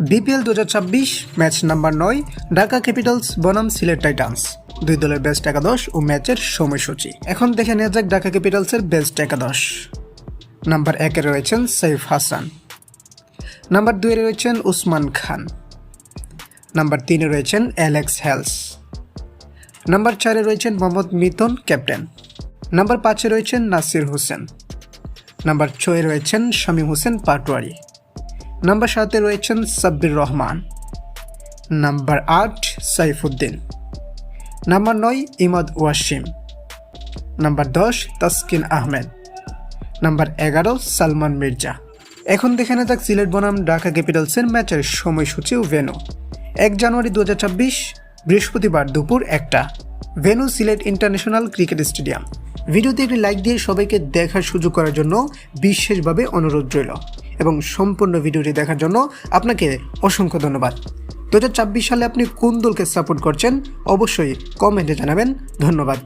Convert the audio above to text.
BPL দু হাজার ছাব্বিশ, ম্যাচ নাম্বার নয়, ঢাকা ক্যাপিটালস, বনাম, সিলেট টাইটান্স। দুই দলের বেস্ট একাদশ ও ম্যাচের সময়সূচি। এখন দেখে নেওয়া যাক ঢাকা ক্যাপিটালসের বেস্ট একাদশ। নাম্বার একে রয়েছেন সৈফ হাসান। নাম্বার দুয়ে রয়েছেন উসমান খান। নাম্বার তিনে রয়েছেন অ্যালেক্স হেলস। নাম্বার চারে রয়েছেন মোহাম্মদ মিতন ক্যাপ্টেন। নাম্বার পাঁচে রয়েছেন নাসির হোসেন। নাম্বার ছয়ে রয়েছেন শামীম হোসেন পাটোয়ারি। নাম্বার সাতে রয়েছেন সাব্বির রহমান। নাম্বার আট, সাইফুদ্দিন। নাম্বার নয়, ইমাদ ওয়াসিম। নাম্বার দশ, তাসকিন আহমেদ। নাম্বার এগারো, সালমান মির্জা। এখন দেখে না যাক সিলেট বনাম ঢাকা ক্যাপিটালসের ম্যাচের সময়সূচি ও ভেন্যু। এক জানুয়ারি দু হাজার ছাব্বিশ, বৃহস্পতিবার দুপুর একটা। Venue Sylhet international cricket stadium. ভিডিওতে একটি লাইক দিয়ে সবাইকে দেখার সুযোগ করার জন্য বিশেষভাবে অনুরোধ রইল। এবং সম্পূর্ণ ভিডিওটি দেখার জন্য আপনাকে অসংখ্য ধন্যবাদ। দু হাজার ছাব্বিশ সালে আপনি কোন দলকে সাপোর্ট করছেন? অবশ্যই কমেন্টে জানাবেন। ধন্যবাদ।